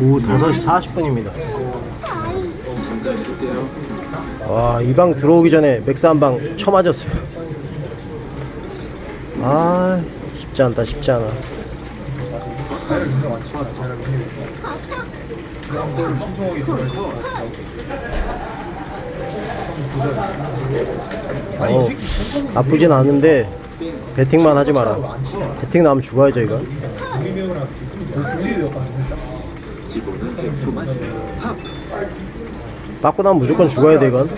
오후 5시 40분입니다. 잠깐 쉴게요. 와, 이 방 들어오기 전에 맥스 한 방 쳐맞았어요. 아, 쉽지 않다, 쉽지 않아. 어, 나쁘진 않은데 배팅만 하지 마라. 배팅 나면 죽어야죠 이거. 맞고 나면 무조건 죽어야 돼 이건.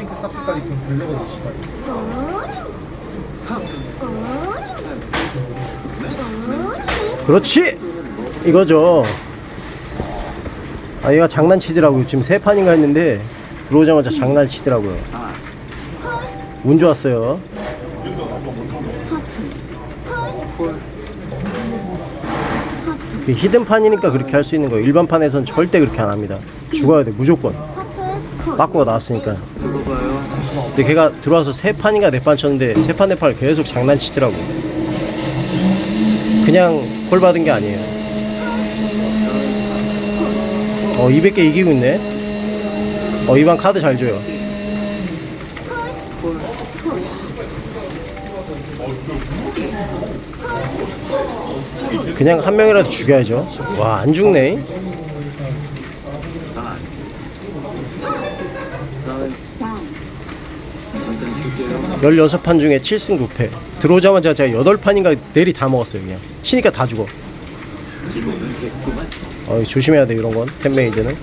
그렇지 이거죠 아 얘가 장난치더라고요 지금 세 판인가 했는데 들어오자마자 장난치더라고요 아, 운 좋았어요. 그 히든판이니까 그렇게 할 수 있는 거예요. 일반판에선 절대 그렇게 안 합니다. 죽어야 돼 무조건. 빠꾸가 나왔으니까. 근데 걔가 들어와서 세 판인가 네 판 쳤는데 세 판 네 판을 계속 장난치더라고. 그냥 콜 받은 게 아니에요. 어 200개 이기고 있네. 어 이반 카드 잘 줘요 그냥 한 명이라도 죽여야죠 와 안 죽네 아. 다음. 잠깐 쉴게요. 16판 중에 7승 9패 들어오자마자 제가 8판인가 내리 다 먹었어요 그냥 치니까 다 죽어. 어, 조심해야 돼 이런 건 템메이드는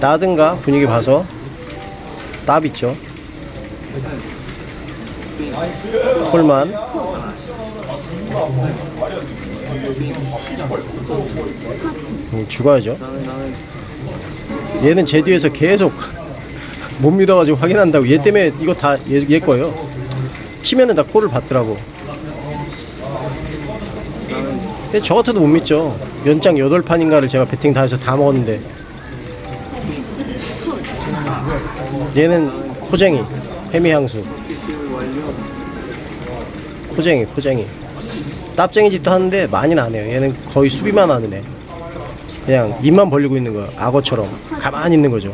따든가 분위기 봐서 따 있죠 홀만 음, 죽어야죠. 얘는 제 뒤에서 계속 못 믿어가지고 확인한다고. 얘 때문에 이거 다 얘 얘 거예요. 치면은 다 콜을 받더라고. 근데 저 같아도 못 믿죠. 연장 8판인가를 제가 배팅 다 해서 다 먹었는데. 얘는 코쟁이 해미향수. 코쟁이 코쟁이 땀쟁이 짓도 하는데 많이는 안 해요 얘는 거의 수비만 하는 애 그냥 입만 벌리고 있는 거야 악어처럼 가만히 있는 거죠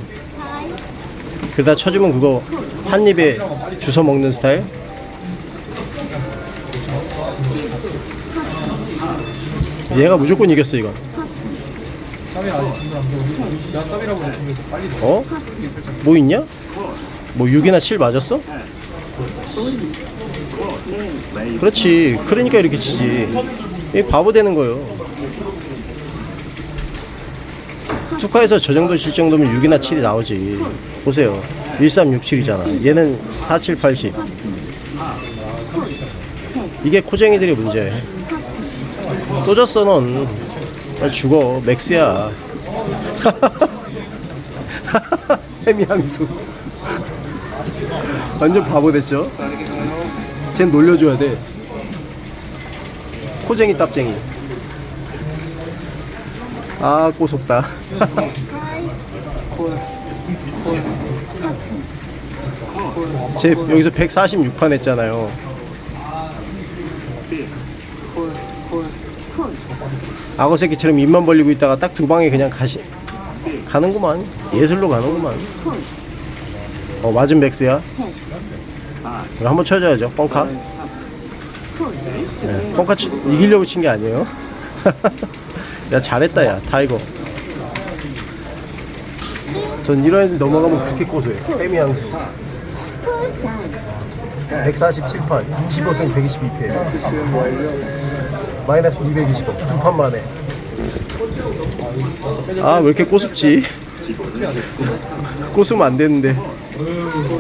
그러다 쳐주면 그거 한 입에 주워 먹는 스타일 얘가 무조건 이겼어 이건 어? 뭐 있냐? 뭐 6이나 7 맞았어? 그렇지. 그러니까 이렇게 치지. 이 바보 되는 거예요. 투카에서 저 정도 칠 정도면 6이나 7이 나오지. 보세요. 1367이잖아. 얘는 4780 이게 코쟁이들의 문제야 또 졌어 넌. 죽어. 맥스야. 해미향수. 완전 바보 됐죠? 쟨 놀려줘야 돼. 코쟁이 땀쟁이. 아 꼬속다. 제 여기서 146판 했잖아요. 악어 새끼처럼 입만 벌리고 있다가 딱 두 방에 그냥 가시 가는구만. 예술로 가는구만. 어 맞은 백스야. 아, 이거 한번 쳐줘야죠. 뻥카. 네, 뻥카 치, 이기려고 친 게 아니에요. 야 잘했다 야 타이거. 전 이런 애들 넘어가면 그렇게 고소해요. 해미 향수. 147판, 25승 122패. PC는 완료. 마이너스 220원. 두판 만에. 아, 왜 이렇게 꼬숩지? 꼬수면 안 되는데.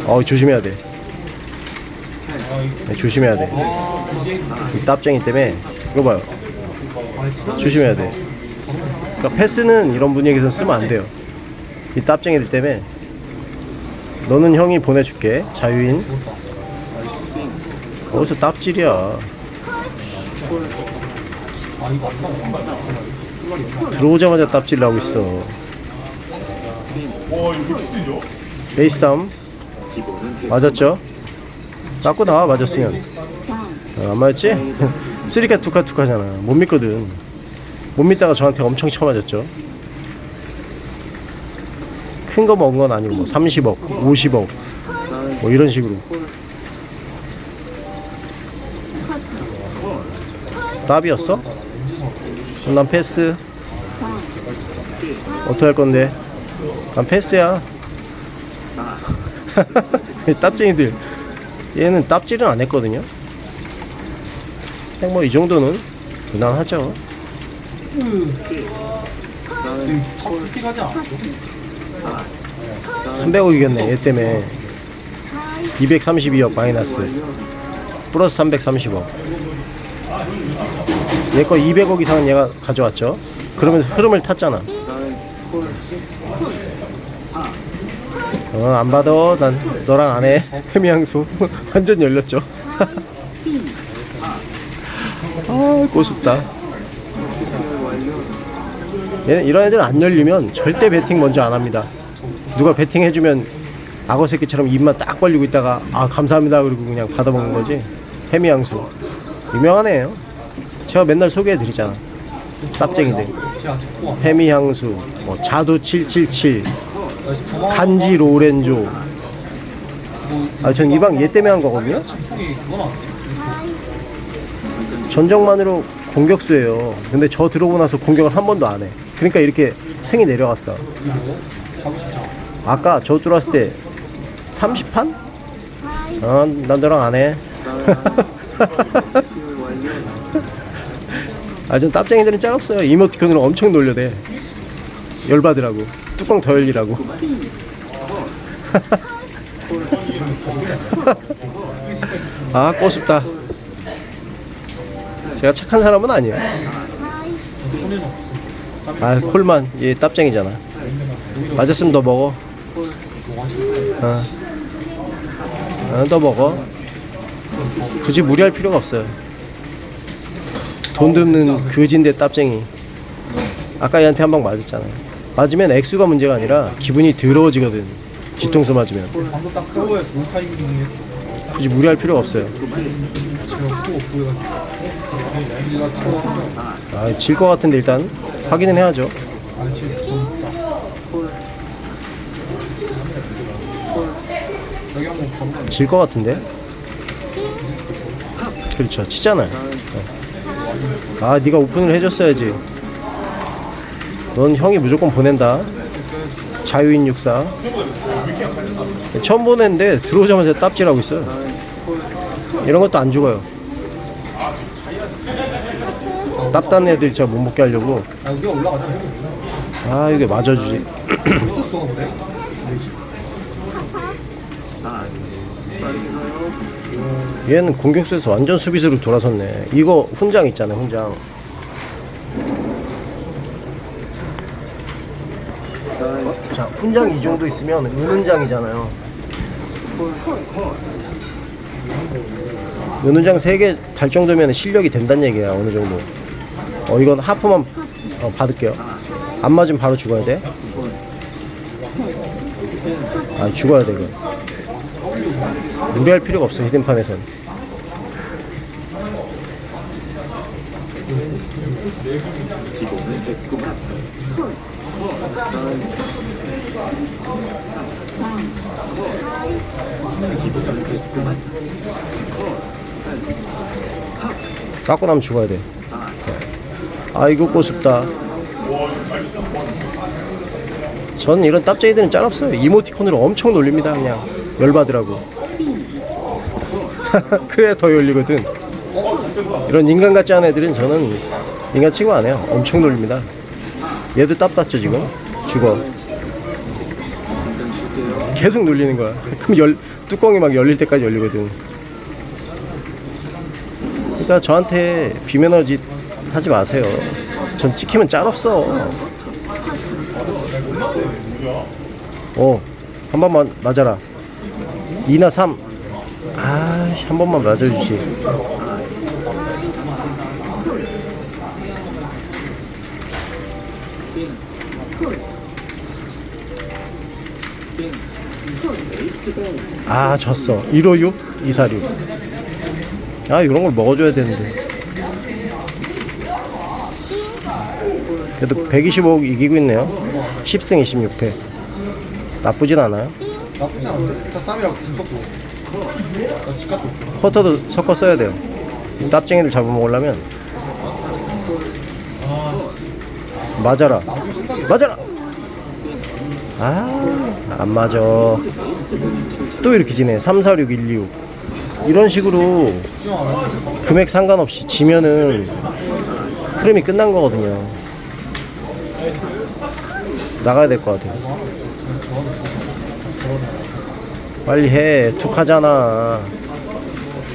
어, 조심해야 돼. 네, 조심해야 돼. 이 땀쟁이 때문에. 이거 봐요. 조심해야 돼. 그러니까 패스는 이런 분위기에서 쓰면 안 돼요. 이 땀쟁이들 때문에. 너는 형이 보내줄게. 자유인. 어디서 땀질이야. 들어오자마자 땀질 나고 있어. 베이스 싸움. 기본은 맞았죠? 맞고 나와 맞았으면. 어, 안 맞았지? 쓰리카 투카 투카잖아. 못 믿거든. 못 믿다가 저한테 엄청 쳐맞았죠. 큰 거 먹은 건 아니고 뭐 30억 50억 다음 뭐 이런 식으로. 콜 답이었어? 난 패스. 어떻게 할 건데? 난 패스야. 땀쟁이들 얘는 땀질은 안 했거든요. 그냥 뭐 이 정도는 무난하죠. 다음 콜 픽하지 않았어? 하나 300억 이겼네 얘 때문에. 232억 마이너스. 플러스 330억. 얘 거 200억 이상은 얘가 가져왔죠. 그러면서 흐름을 탔잖아 어 안 받아. 난 너랑 안해. 해미향수 완전 열렸죠. 아 완료 얘는 이런 애들 안 열리면 절대 배팅 먼저 안 합니다. 누가 배팅 해주면 악어 새끼처럼 입만 딱 벌리고 있다가 아 감사합니다. 그리고 그냥 받아먹는 거지. 해미향수 유명한 애예요. 제가 맨날 소개해 드리잖아. 땀쟁이들. 제가 잡고 왔어. 해미향수 뭐 자두 777나 지금 저거 간지 로렌조 뭐, 아전 이방 얘 때문에 한 거거든요. 전적만으로 공격수예요 근데 저 들어오고 나서 공격을 한 번도 안해 그러니까 이렇게 승이 내려갔어. 아까 저 들어왔을 때 30판? 어, 난 너랑 안 해. 키스 완료 아, 전 땀쟁이들은 짤 없어요. 이모티콘으로 엄청 놀려대. 열받으라고. 뚜껑 더 열리라고. 아, 꼬숩다. 제가 착한 사람은 아니에요. 아, 콜만. 얘 땀쟁이잖아. 맞았으면 너 먹어. 어. 어, 너 먹어. 굳이 무리할 필요가 없어요. 돈 드는 그진데 땀쟁이. 아까 얘한테 한 방 맞았잖아요. 맞으면 액수가 문제가 아니라 기분이 더러워지거든. 뒤통수 맞으면. 방금 딱 세워야 좋은 타이밍이었어. 굳이 무리할 필요가 없어요. 아, 질 것 같은데 일단 확인은 해야죠. 아, 지금 좀 있다. 여기 한번 가보자. 질 것 같은데. 그렇죠. 치잖아요. 아, 네가 오픈을 해줬어야지. 넌 형이 무조건 보낸다. 자유인 육사. 처음 보냈는데 들어오자마자 땀질하고 있어요. 이런 것도 안 죽어요. 땀딴 애들 제가 못 먹게 하려고. 아, 올라가자. 아, 이게 맞아주지. 있었어, 근데. 얘는 공격수에서 완전 수비수로 돌아섰네. 이거 훈장 있잖아요, 훈장. 다음 자, 훈장 이 정도 있으면 은훈장이잖아요. 은훈장 3개 달 정도면 실력이 된다는 얘기야, 어느 정도. 어, 이건 하프만 어, 받을게요. 안 맞으면 바로 죽어야 돼. 아, 죽어야 돼, 이거. 무리할 필요가 없어, 히든판에선. 깎고 나면 죽어야 돼. 아이고 꼬숩다. 전 이런 땀쟁이들은 짤 없어요. 이모티콘으로 엄청 놀립니다. 그냥 열받으라고. 그래야 더 열리거든. 이런 인간 같지 않은 애들은 저는 인간 취급 안 해요. 엄청 놀립니다. 얘도 땀 땄죠 지금? 죽어. 계속 놀리는 거야. 그럼 열 뚜껑이 막 열릴 때까지 열리거든. 그러니까 저한테 비매너 짓 하지 마세요. 전 찍히면 짤 없어. 어, 한 번만 맞아라. 2나 3. 아, 한 번만 맞아주지. 에이스 아 졌어. 156 246아 이런 걸 먹어줘야 되는데. 그래도 125억 이기고 있네요. 10승 26패. 나쁘진 않아요. 나쁘지 않은데? 쌈이랑 집값도. 퍼터도 섞어 써야 돼요. 이 납쟁이를 잡아먹으려면. 맞아라. 맞아라. 아 안 맞아. 또 이렇게 지네 3 4 6 1 2 6 이런 식으로 금액 상관없이 지면은 흐름이 끝난 거거든요. 나가야 될 것 같아요. 빨리 해. 툭하잖아.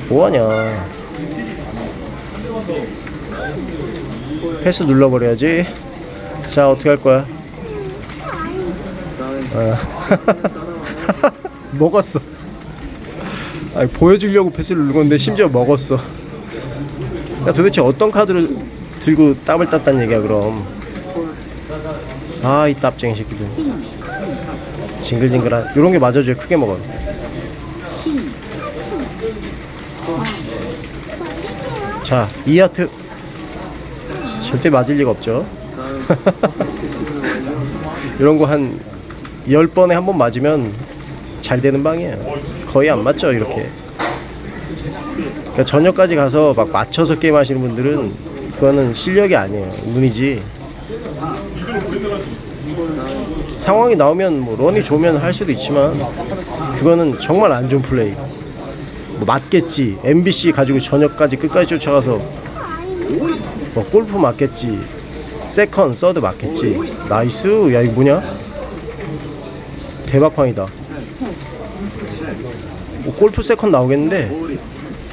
뭐하냐. 패스 눌러버려야지. 자 어떻게 할 거야? 어. 먹었어. 아니, 보여주려고 패스를 누른 건데 심지어 먹었어. 야 도대체 어떤 카드를 들고 땀을 땄단 얘기야 그럼? 아 이 땀쟁이 새끼들. 징글징글한 요런 게 맞아줘야 크게 먹어요 자 이 하트. 절대 맞을 리가 없죠. 이런 거 한 10번에 한 번 맞으면 잘 되는 방이에요. 거의 안 맞죠 이렇게. 그러니까 저녁까지 가서 막 맞춰서 게임 하시는 분들은 그거는 실력이 아니에요 운이지. 상황이 나오면 뭐 런이 좋으면 할 수도 있지만 그거는 정말 안 좋은 플레이. 뭐 맞겠지. MBC 가지고 저녁까지 끝까지 쫓아가서 뭐 골프 맞겠지. 세컨 서드 맞겠지. 나이스. 야 이거 뭐냐 대박판이다. 오, 골프 세컨 나오겠는데?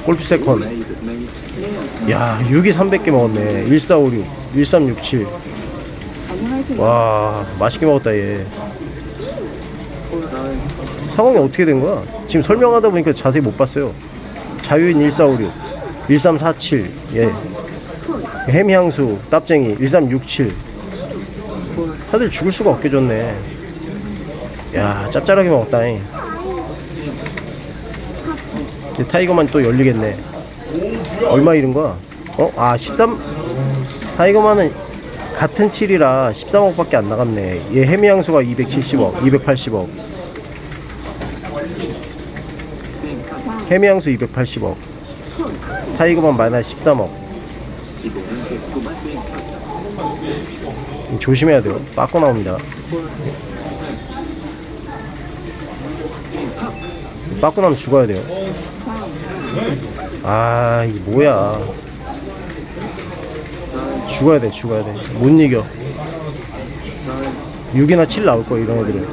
골프 세컨. 야 6이 300개 먹었네. 1456 1367 와 맛있게 먹었다 얘. 상황이 어떻게 된 거야? 지금 설명하다 보니까 자세히 못 봤어요. 자유인 1456 1347 예. 햄향수 땀쟁이 1367 다들 죽을 수가 없게 줬네 야 짭짤하게 먹었다잉 이제 타이거만 또 열리겠네. 얼마 잃은 거야? 어? 아 13? 타이거만은 같은 7이라 13억 밖에 안 나갔네. 얘 해미향수가 270억 280억. 해미향수 280억. 타이거만 마이너스 13억. 조심해야 돼요. 빠꾸 나옵니다 빠꾸 나면 죽어야 돼요. 아 이게 뭐야? 죽어야 돼 죽어야 돼못 이겨. 6이나 7 나올 거야 이런 애들은.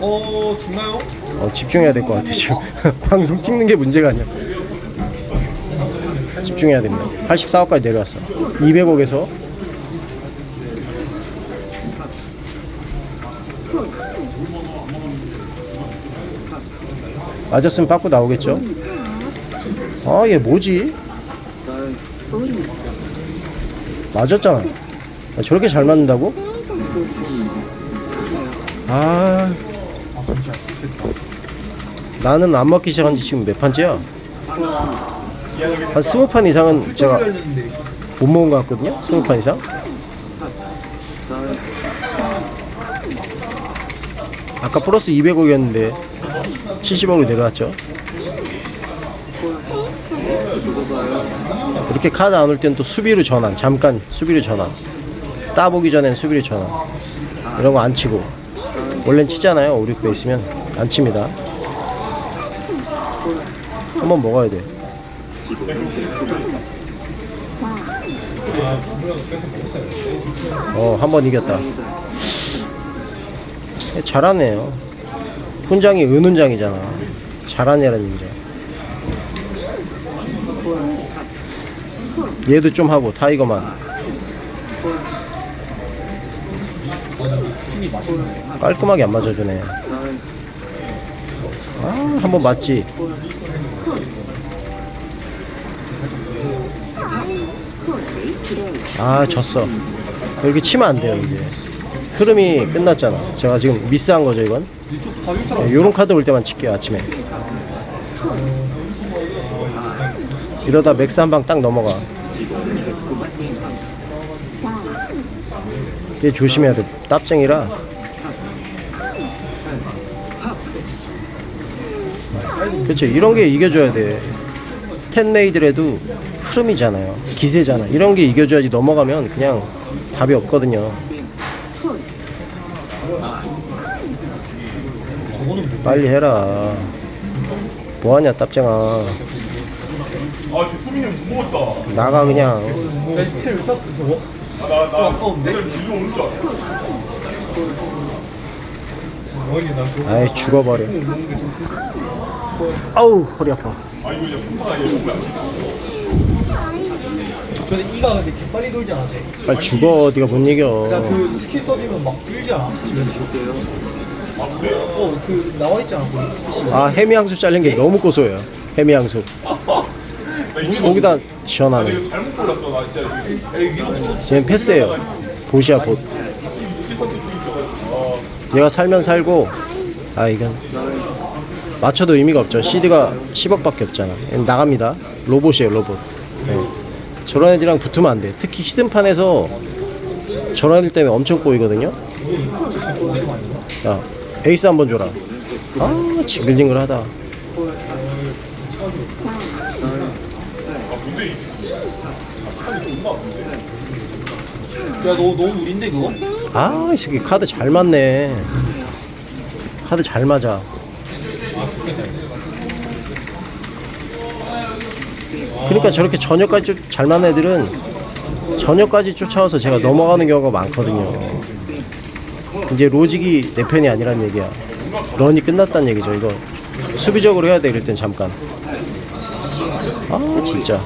어, 죽나요? 어, 집중해야 될 것 같아 지금. 방송 찍는 게 문제가 아니야. 집중해야 됩니다 84억까지 내려왔어. 200억에서 맞았으면 빠꾸 나오겠죠 아 얘 뭐지 맞았잖아 아, 저렇게 잘 맞는다고? 아 나는 안 맞기 시작한 지 지금 몇 판째야? 한 스무 판 이상은 제가. 못 먹은 것 같거든요? 스무 판 이상? 아까 플러스 200억이었는데 70억으로 내려왔죠. 이렇게 카드 안올땐또 수비로 전환 잠깐 수비로 전환. 따보기 전엔 수비로 전환. 이런 거 안 치고. 원래는 치잖아요. 5, 6배 있으면 안 칩니다. 한번 먹어야 돼. 어, 한 번 이겼다. 예, 잘하네요. 훈장이 은훈장이잖아. 잘하네라는 얘기죠. 얘도 좀 하고, 타이거만. 깔끔하게 안 맞아주네. 아, 한번 맞지. 아, 졌어. 이렇게 치면 안 돼요, 이제. 흐름이 끝났잖아. 제가 지금 미스한 거죠 이건. 네, 요런 카드 올 때만 칠게요 아침에. 이러다 맥스 한 방 딱 넘어가. 얘 조심해야 돼. 땀쟁이라. 그렇죠. 이런 게 이겨줘야 돼. 텐메이드래도 흐름이잖아요. 기세잖아. 이런 게 이겨줘야지 넘어가면 그냥 답이 없거든요. 빨리 해라. 뭐하냐, 땀쟁아. 아 대포민이 못 먹었다. 나 나가 그냥. 스킬 왜 샀어 저거? 나나 좀 아까운데? 일로 오는 줄 알았어. 나 그거 아이, 죽어버려. 아우, 허리 아파. 아 이거 이제 폰파가 얘 뭐야? 저는 이가 근데 개 빨리 돌지 않아 쟤? 빨리 죽어. 네가 못 이겨. 그냥 그 스킬 써주면 막 줄지 않아? 아 그래? 어그 나와 있잖아 아, 해미향수 잘린 게 너무 고소해요. 해미향수. 나 이거 거기다 나 이거 시원하네. 잘못 골랐어. 나 진짜 이거 쟤는 패스예요. 보시야. 이렇게 선택이 있어가지고. 어. 얘가 살면 살고, 아, 이건. 맞춰도 의미가 없죠. 시드가 10억밖에 없잖아. 얘는 나갑니다. 로봇이에요, 로봇. 네. 저런 애들이랑 붙으면 안 돼. 특히 히든판에서 저런 애들 때문에 엄청 꼬이거든요. 야, 에이스 한번 줘라. 아, 징글징글하다. 아픈데. 야너 너무 우린데 그거? 아, 이 새끼 카드 잘 맞네. 카드 잘 맞아. 그러니까 저렇게 저녁까지 쫓- 잘 맞는 애들은 저녁까지 쫓아와서 제가 넘어가는 경우가 많거든요. 이제 로직이 내 편이 아니란 얘기야. 런이 끝났다는 얘기죠. 이거 수비적으로 해야 돼. 이럴 땐 잠깐. 아 진짜.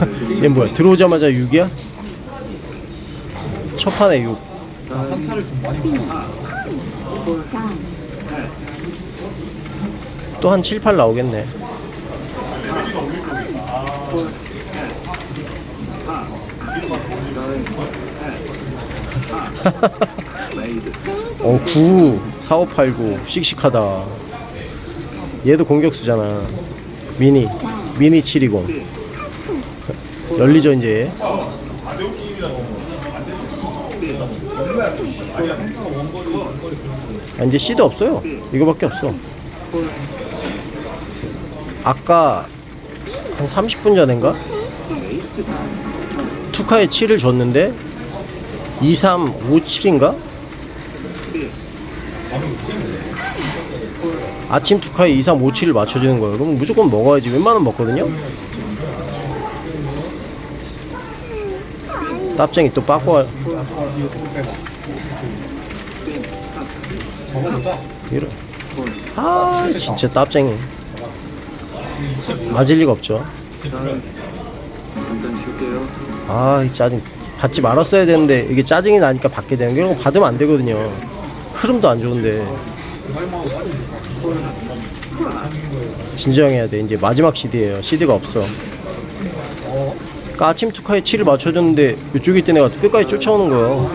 얘 뭐야? 들어오자마자 6이야? 첫 판에 6. 나 한타를 좀 많이 붙어 또한 7, 8 나오겠네. 어, 9, 4, 5, 8, 9. 씩씩하다. 얘도 공격수잖아. 미니. 미니 720. 열리죠, 이제. 아, 이제 C도 없어요. 이거밖에 없어. 아까 한 30분 전인가? 투카에 7을 줬는데 2, 3, 5, 7인가? 아침 투카에 2, 3, 5, 7을 맞춰주는 거예요. 그럼 무조건 먹어야지. 웬만하면 먹거든요. 짭쟁이 또 빠꾸 이런. 아 진짜 짭쟁이. 맞을 리가 없죠. 아, 이 짜증. 받지 말았어야 되는데 이게 짜증이 나니까 받게 되는 게 이런 거 받으면 안 되거든요. 흐름도 안 좋은데. 진정해야 돼. 이제 마지막 CD예요. CD가 없어. 아침 투카에 7을 맞춰줬는데 이쪽에 있던 애가 끝까지 쫓아오는 거예요.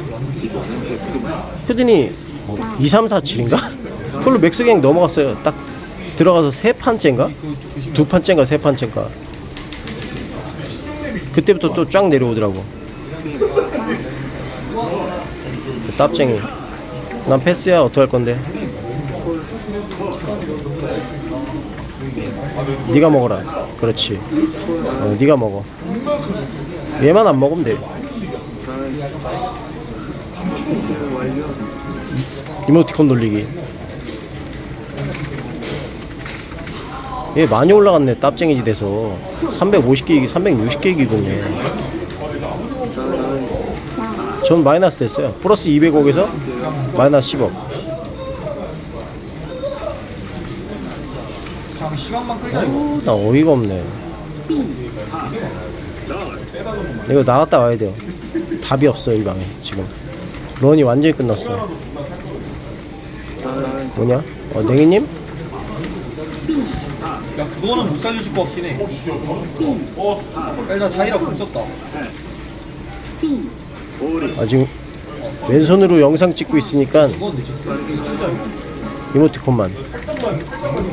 뭐 2, 3, 4, 7인가? 그걸로 맥스 그냥 넘어갔어요. 딱 들어가서 세 판째인가? 두 판째인가 세 판째인가? 그때부터 또 쫙 내려오더라고. 그 땀쟁이. 난 패스야 어떡할 건데? 네가 먹어라. 그렇지. 어, 네가 먹어. 얘만 안 먹으면 돼. 이모티콘 돌리기. 얘 많이 올라갔네. 땀쟁이지 돼서 350개, 360개 기군요. 전 마이너스 됐어요. 플러스 200억에서 마이너스 10억. 그냥 시간만 끌자 이거 어, 나 어이가 없네. 이거 나갔다 와야 돼요. 답이 없어요, 이 방에, 지금. 런이 완전히 끝났어. 뭐냐? 어, 냉이님? 야 그거는 못 살려줄 것 같긴 해 어, 일단 자이라 공 썼다 아 지금 왼손으로 영상 찍고 있으니까 이모티콘만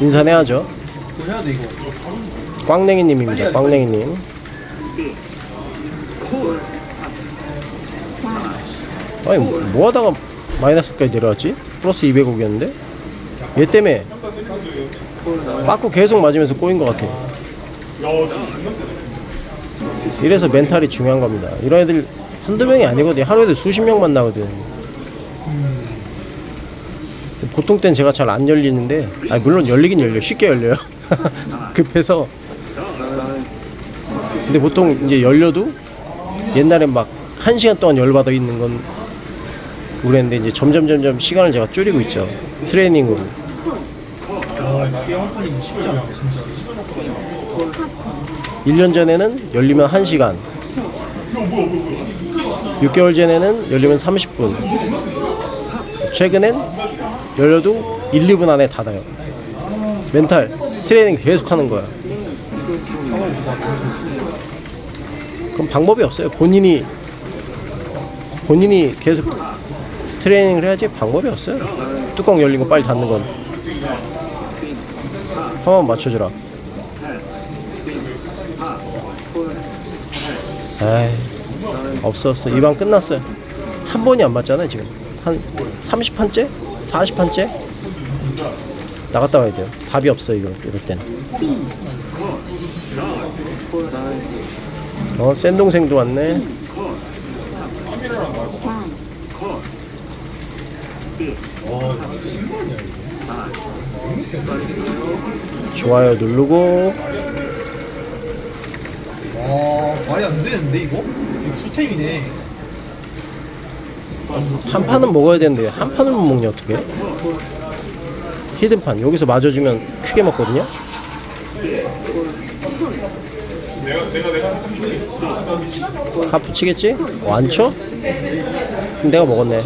인사해야죠. 꽝냉이님입니다 꽝냉이님. 아니 뭐, 뭐 하다가 마이너스까지 내려왔지? 플러스 200억이었는데? 얘 때문에 빠꾸 계속 맞으면서 꼬인 것 같아. 이래서 멘탈이 중요한 겁니다. 이런 애들 한두 명이 아니거든요 하루에도 수십 명 만나거든. 보통 땐 제가 잘 안 열리는데 아 물론 열리긴 열려 쉽게 열려요. 급해서. 근데 보통 이제 열려도 옛날엔 막한 시간 동안 열받아 있는 건 그랬는데 이제 점점 점점 시간을 제가 줄이고 있죠. 트레이닝으로. 아 이게 한 판이 쉽지 않아 진짜 1년 전에는 열리면 1시간 6개월 전에는 열리면 30분. 최근엔 열려도 1, 2분 안에 닫아요. 멘탈 트레이닝 계속 하는 거야. 그럼 방법이 없어요. 본인이 본인이 계속 트레이닝을 해야지 방법이 없어요. 뚜껑 열린 거 빨리 닫는 건. 한번 맞춰주라. 에이 없어 없어. 이 방 끝났어요. 한 번이 안 맞잖아요 지금. 한 30판째? 40판째? 나갔다 와야 돼요. 답이 없어 이거. 이럴 때는. 어 센 동생도 왔네. 좋아요 누르고. 와 말이 안 되는데 이거? 이거 풀템이네. 한 판은 먹어야 되는데 한 판을 못 먹냐 어떻게? 히든판 여기서 맞아주면 크게 먹거든요? 내가 내가 내가 한참 중에 하프 치겠지? 어, 안 쳐? 그럼 내가 먹었네.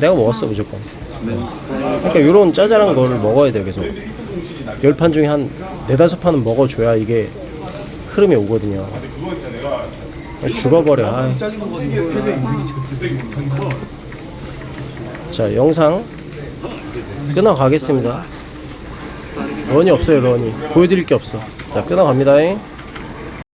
내가 먹었어 무조건. 그러니까 요런 짜잘한 거를 먹어야 돼요 계속. 열 판 중에 한 네다섯 판은 먹어줘야 이게 흐름이 오거든요. 근데 그거 진짜 내가 죽어버려. 짜증 거 이기지 자 영상 끊어가겠습니다. 런이 없어요 런이. 보여드릴 게 없어. 자 끊어갑니다